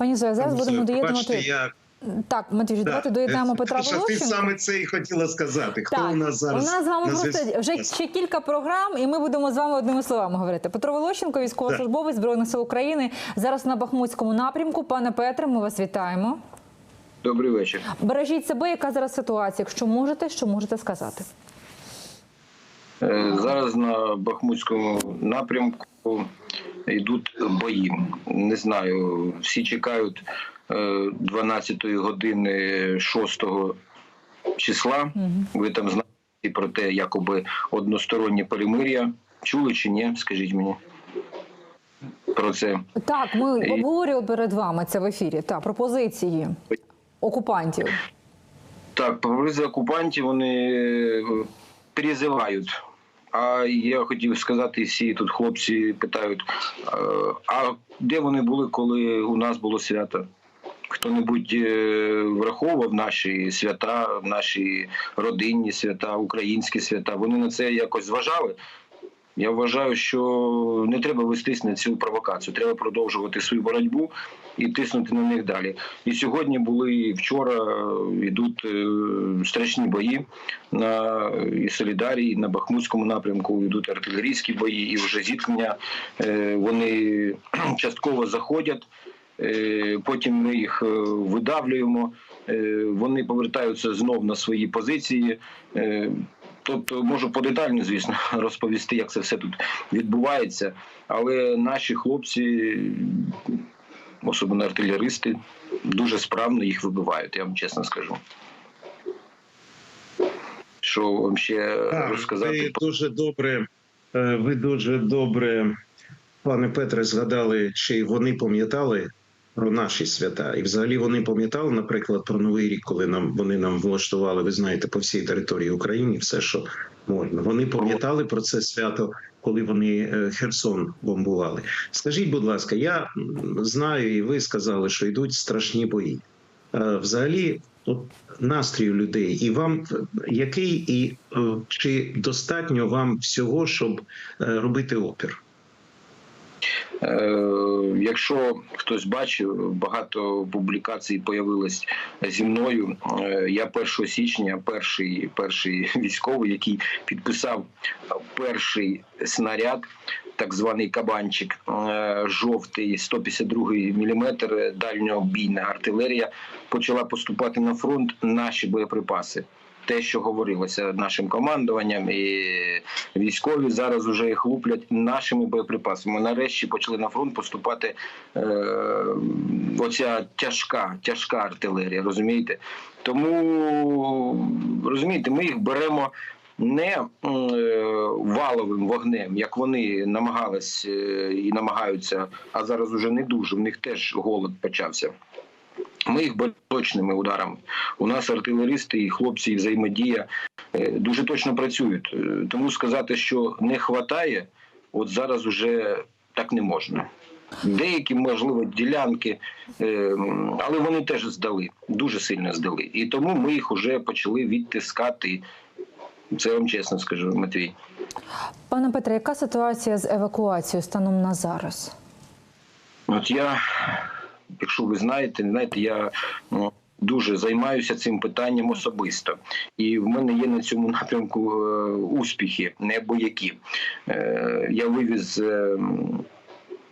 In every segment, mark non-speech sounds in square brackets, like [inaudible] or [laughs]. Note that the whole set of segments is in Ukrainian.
Пані Зоя, зараз будемо доєднувати. я... Так, Матвій, давайте доєднаємо Петра Саша, ти саме це і хотіла сказати. Хто Так, у нас зараз у нас з вами на просто вже ще кілька програм, і ми будемо з вами одними словами говорити. Петро Волощенко, військовослужбовець збройних сил України, зараз на Бахмутському напрямку. Пане Петре, ми вас вітаємо. Добрий вечір. Бережіть себе, яка зараз ситуація? Якщо можете, що можете сказати? Е, Зараз на Бахмутському напрямку йдуть бої. Не знаю, всі чекають е, 12-ї години 6 числа. Ви там знаєте про те, якоби одностороннє перемир'я. Чули чи ні? Скажіть мені про це. Так, ми І- обговорювали перед вами це в ефірі. Так, пропозиції окупантів. Так, поблизу окупантів вони е, призивають. А я хотів сказати, всі тут хлопці питають: е, а де вони були, коли у нас було свято? Хто-небудь е, враховував наші свята, наші родинні свята, українські свята? Вони на це якось зважали? Я вважаю, що не треба вестись на цю провокацію. Треба продовжувати свою боротьбу і тиснути на них далі. І сьогодні були і вчора е, йдуть е, страшні бої на і Солідарі, і на Бахмутському напрямку йдуть артилерійські бої, і вже зіткнення е, вони [clears throat] частково заходять. Е, Потім ми їх е, видавлюємо. Е, Вони повертаються знов на свої позиції. Тобто можу подетально, звісно, [laughs] розповісти, як це все тут відбувається. Але наші хлопці, особливо артилеристи, дуже справно їх вибивають, я вам чесно скажу. Що вам ще Так, розказати? ви дуже добре, е, ви дуже добре, пане Петре, згадали, чи вони пам'ятали про наші свята. І взагалі вони пам'ятали, наприклад, про Новий рік, коли нам вони нам влаштували, ви знаєте, по всій території України все, що можна. Вони пам'ятали про це свято, коли вони е, Херсон бомбували. Скажіть, будь ласка, я знаю, і ви сказали, що йдуть страшні бої. Е, Взагалі, от настрій людей, і вам який і е, чи достатньо вам всього, щоб робити опір? Е, Якщо хтось бачив, багато публікацій появилось зі мною. Е, Я 1 січня, перший, перший [laughs] військовий, який підписав перший снаряд, так званий кабанчик, е, жовтий 152 мм, дальньобійна артилерія, почала поступати на фронт наші боєприпаси. Те, що говорилося нашим командуванням, і військові зараз вже їх луплять нашими боєприпасами. Нарешті почали на фронт поступати е, оця тяжка, тяжка артилерія. Розумієте? Тому розумієте, ми їх беремо. Не е, валовим вогнем, як вони намагались е, і намагаються, а зараз уже не дуже. В них теж голод почався. Ми їх точними ударами. У нас артилеристи і хлопці, і взаємодія е, дуже точно працюють. Е, Тому сказати, що не вистачає, от зараз уже так не можна. Деякі, можливо, ділянки, е, але вони теж здали, дуже сильно здали. І тому ми їх вже почали відтискати. Це я вам чесно скажу, Матвій. Пане Петре, яка ситуація з евакуацією станом на зараз? От я, якщо ви знаєте, знаєте, я ну, дуже займаюся цим питанням особисто, і в мене є на цьому напрямку е, успіхи, неабиякі. Е, я вивіз. е,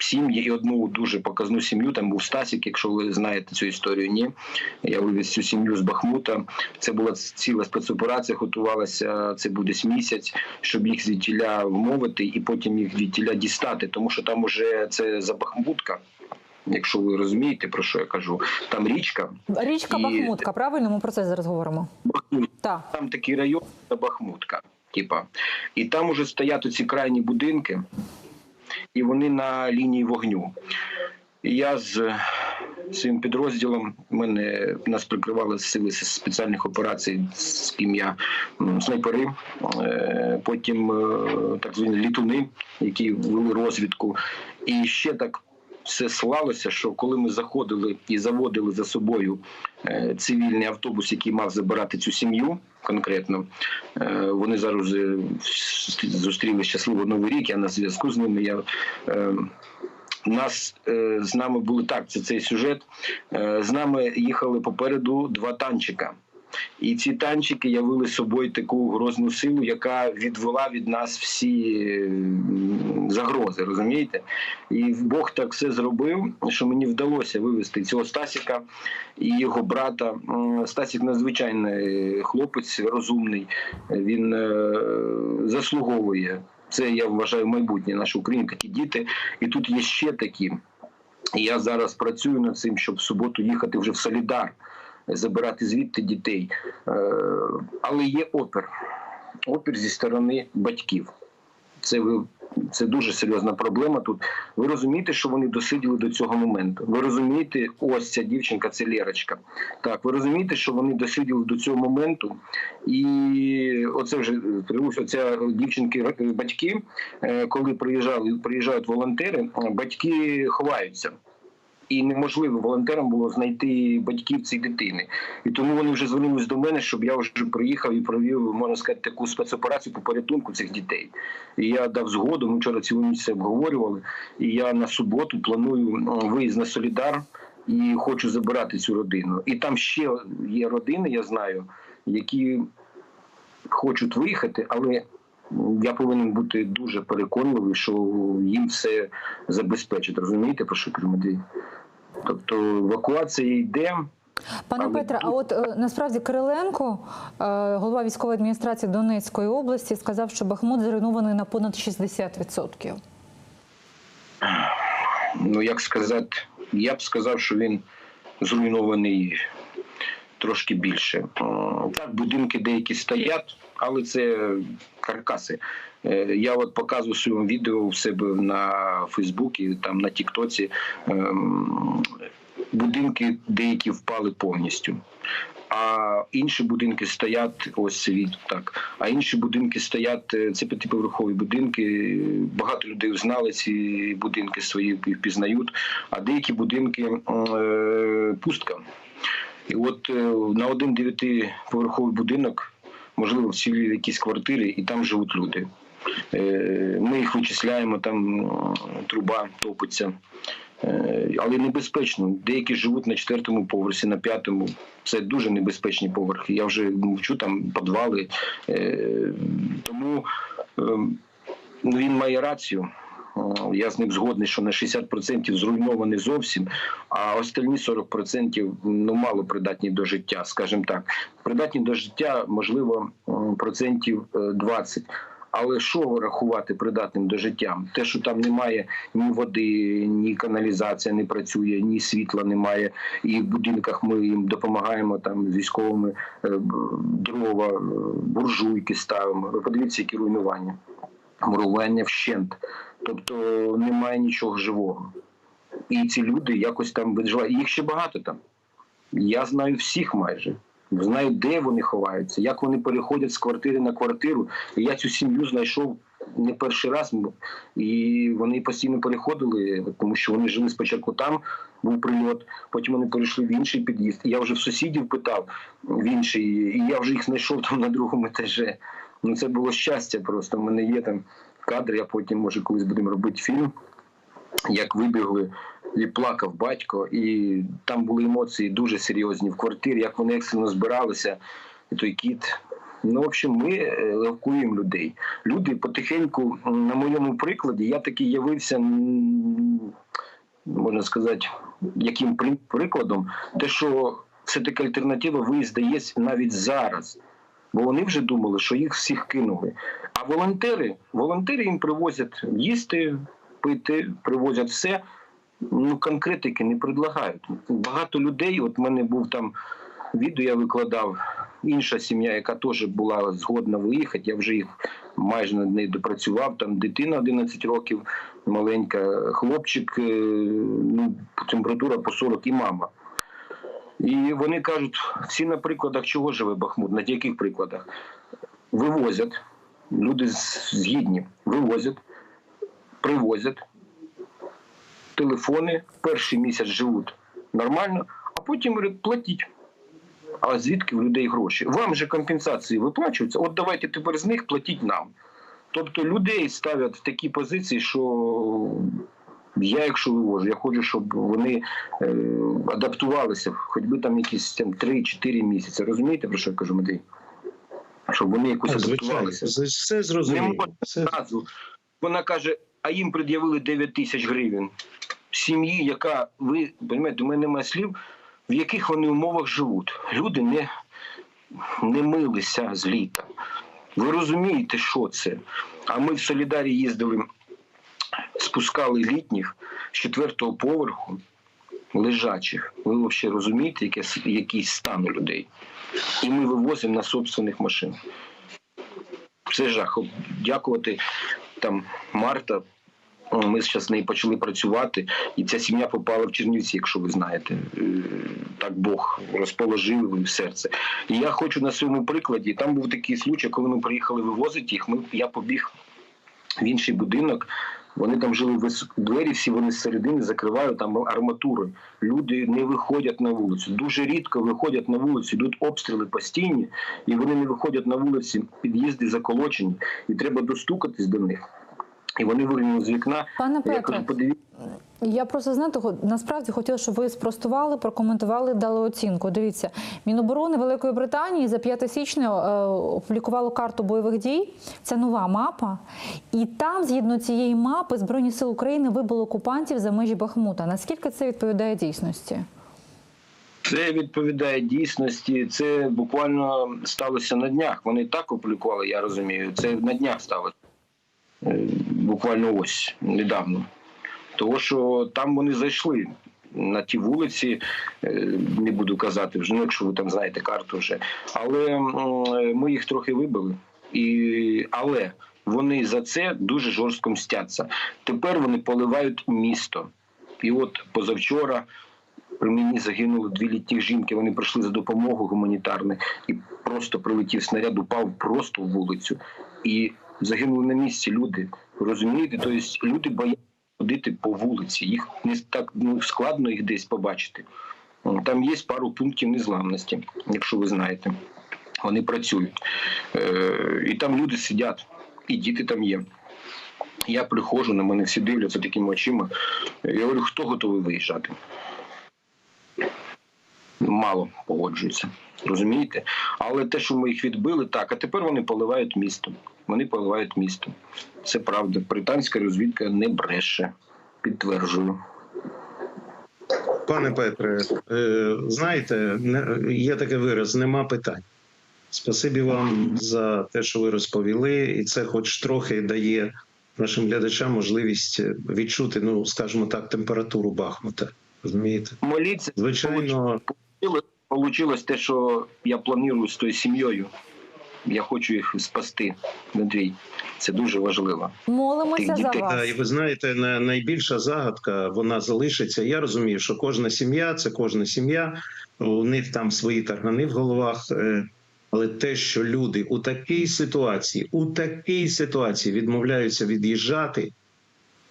Сім'ї і одну дуже показну сім'ю. Там був Стасік, якщо ви знаєте цю історію. Ні, я вивіз цю сім'ю з Бахмута. Це була ціла спецоперація. Готувалася це буде місяць, щоб їх звідтіля вмовити, і потім їх звідтіля дістати, тому що там уже це за Бахмутка. Якщо ви розумієте про що я кажу, там річка Річка І- Бахмутка, правильно? Ми про це зараз говоримо. Бахмут, Так. там такий район та Бахмутка. Типа, і там уже стоять оці крайні будинки, і вони на лінії вогню. І я з цим підрозділом мене нас прикривали сили спеціальних операцій, з ким я снайпери, е, потім е, так звані літуни, які вели розвідку. І ще так все слалося, що коли ми заходили і заводили за собою е, цивільний автобус, який мав забирати цю сім'ю конкретно, е, вони зараз зустріли щасливо новий рік. Я на зв'язку з ними. Я е, нас з нами були так. Це цей сюжет. З нами їхали попереду два танчика. І ці танчики явили собою таку грозну силу, яка відвела від нас всі загрози, розумієте? І Бог так все зробив, що мені вдалося вивести цього Стасіка і його брата. Стасік надзвичайний хлопець, розумний. Він е, заслуговує. Це я вважаю майбутнє нашої України, такі діти. І тут є ще такі. Я зараз працюю над цим, щоб в суботу їхати вже в Солідар, забирати звідти дітей. Е, Але є опір. Опір зі сторони батьків. Це ви. Це дуже серйозна проблема тут. Ви розумієте, що вони досиділи до цього моменту. Ви розумієте, ось ця дівчинка, це Лєрочка. Так, ви розумієте, що вони досиділи до цього моменту, і оце вже оця дівчинки батьки, е, коли приїжджали, приїжджають волонтери, батьки ховаються. І неможливо волонтерам було знайти батьків цієї дитини. І тому вони вже звернулись до мене, щоб я вже приїхав і провів, можна сказати, таку спецоперацію по порятунку цих дітей. І я дав згоду. Ми вчора цілу це обговорювали. І я на суботу планую виїзд на Солідар і хочу забирати цю родину. І там ще є родини, я знаю, які хочуть виїхати, але я повинен бути дуже переконливий, що їм все забезпечить. Розумієте, про що Матвій? Тобто евакуація йде. Пане Петре, а от е, насправді Кириленко, е, голова військової адміністрації Донецької області, сказав, що Бахмут зруйнований на понад 60%. Ну як сказати, я б сказав, що він зруйнований трошки більше. Е, Так, будинки деякі стоять, але це каркаси. Е, Я от показую в своєму відео у себе на Фейсбуці, там на Тіктоці. ем, Будинки деякі впали повністю. А інші будинки стоять, ось від так. А інші будинки стоять, е, це п'ятиповерхові будинки. Багато людей знали ці будинки свої впізнають. А деякі будинки е, пустка. І от е, на один дев'ятиповерховий будинок, можливо, вцілі якісь квартири, і там живуть люди. Е, Ми їх вичисляємо, там труба топиться. Е, Але небезпечно. Деякі живуть на четвертому поверсі, на п'ятому. Це дуже небезпечні поверхи. Я вже мовчу там підвали. Е, Тому е, ну, він має рацію. Е, Я з ним згодний, що на 60% зруйнований зовсім, а остальні 40% ну мало придатні до життя, скажімо так. Придатні до життя, можливо, процентів е, 20. Але що рахувати придатним до життя? Те, що там немає ні води, ні каналізація не працює, ні світла немає. І в будинках ми їм допомагаємо там з військовими е, дрова, е, буржуйки ставимо. Ви подивіться, які руйнування. Мурування вщент. Тобто немає нічого живого. І ці люди якось там виживають. Їх ще багато там. Я знаю всіх майже. Знаю, де вони ховаються, як вони переходять з квартири на квартиру. І я цю сім'ю знайшов не перший раз, і вони постійно переходили, тому що вони жили спочатку там, був прильот, потім вони перейшли в інший під'їзд. І я вже в сусідів питав в інший, і я вже їх знайшов там на другому етажі. Ну це було щастя просто. У мене є там кадри, я потім, може, колись будемо робити фільм, як вибігли. І плакав батько, і там були емоції дуже серйозні в квартирі, як вони екстрено збиралися, і той кіт. Ну, в общем, ми е, евакуюємо людей. Люди потихеньку, на моєму прикладі, я такий явився, можна сказати, яким прикладом, те, що все-таки альтернатива виїзду є навіть зараз. Бо вони вже думали, що їх всіх кинули. А волонтери, волонтери їм привозять їсти, пити, привозять все. Ну, конкретики не предлагають. Багато людей, от в мене був там відео, я викладав, інша сім'я, яка теж була згодна виїхати, я вже їх майже над нею допрацював. Там дитина 11 років, маленька, хлопчик, е, ну, температура по 40 і мама. І вони кажуть, всі на прикладах чого живе Бахмут, на яких прикладах? Вивозять, люди згідні, вивозять, привозять, телефони перший місяць живуть нормально, а потім говорять, платіть. А звідки в людей гроші? Вам же компенсації виплачуються, от давайте тепер з них платіть нам. Тобто людей ставлять в такі позиції, що Я, якщо вивожу, я хочу, щоб вони е, адаптувалися, хоч би там якісь там 3-4 місяці. Розумієте, про що я кажу, Матвій? Щоб вони якось адаптувалися. Все зрозуміло. Все. Вона каже, а їм пред'явили 9 тисяч гривень. Сім'ї, яка, ви розумієте, у мене немає слів, в яких вони умовах живуть. Люди не, не милися з літа. Ви розумієте, що це? А ми в Солідарі їздили, спускали літніх з четвертого поверху лежачих. Ви взагалі розумієте, яке, який стан у людей? І ми вивозимо на собственних машинах. Це жах. Дякувати там Марта. О, Ми зараз нею почали працювати, і ця сім'я попала в Чернівці, якщо ви знаєте. Е, Так Бог розположив в серце. І я хочу на своєму прикладі. Там був такий случай, коли ми приїхали вивозити їх. Ми, я побіг в інший будинок. Вони там жили вис- двері, всі вони з середини закривають там арматурою. Люди не виходять на вулицю. Дуже рідко виходять на вулицю, йдуть обстріли постійні, і вони не виходять на вулиці, під'їзди заколочені, і треба достукатись до них. І вони виглянули з вікна. Пане подивіться. Я просто знаєте, насправді хотіла, щоб ви спростували, прокоментували, дали оцінку. Дивіться, Міноборони Великої Британії за 5 січня е, опублікувало карту бойових дій. Це нова мапа. І там, згідно цієї мапи, Збройні сили України вибили окупантів за межі Бахмута. Наскільки це відповідає дійсності? Це відповідає дійсності. Це буквально сталося на днях. Вони так опублікували, я розумію. Це на днях сталося. Е, Буквально ось недавно. Тому що там вони зайшли на ті вулиці, е, не буду казати вже, ну, якщо ви там знаєте карту вже. Але ми їх трохи вибили. І, але вони за це дуже жорстко мстяться. Тепер вони поливають місто. І от позавчора при мені загинули дві літніх жінки. Вони прийшли за допомогою гуманітарною і просто прилетів снаряд, упав просто в вулицю. І загинули на місці люди. Розумієте? Тобто люди бояться ходити по вулиці. Їх не так ну, складно їх десь побачити. Там є пару пунктів незламності, якщо ви знаєте. Вони працюють. Е, і там люди сидять, і діти там є. Я приходжу, на мене всі дивляться такими очима. Я говорю, хто готовий виїжджати? Мало погоджуються. Розумієте? Але те, що ми їх відбили, так, а тепер вони поливають місто. Вони поливають місто. Це правда. Британська розвідка не бреше. Підтверджую. Пане Петре, е, знаєте, є такий вираз: нема питань. Спасибі вам за те, що ви розповіли, і це, хоч трохи, дає нашим глядачам можливість відчути, ну скажімо так, температуру Бахмута. Розумієте? Моліться, Звичайно, Получилось те, що я планую з тою сім'єю. Я хочу їх спасти, Андрій. Це дуже важливо. Молимося за вас. І ви знаєте, найбільша загадка вона залишиться. Я розумію, що кожна сім'я це кожна сім'я, у них там свої таргани в головах. е, Але те, що люди у такій ситуації, у такій ситуації відмовляються від'їжджати,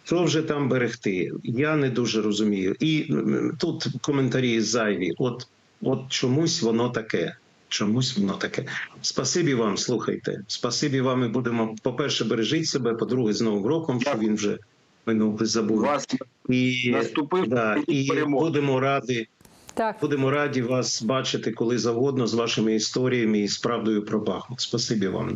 що вже там берегти? Я не дуже розумію. І тут коментарі зайві. От, от чомусь воно таке. Чомусь воно таке. Спасибі вам, слухайте. Спасибі вам. І будемо, по-перше, бережіть себе, по-друге, з Новим роком, що він вже минув, забув. Вас І, наступив да, і будемо раді, Так. будемо раді вас бачити коли завгодно з вашими історіями і з правдою про Бахмут. Спасибі вам.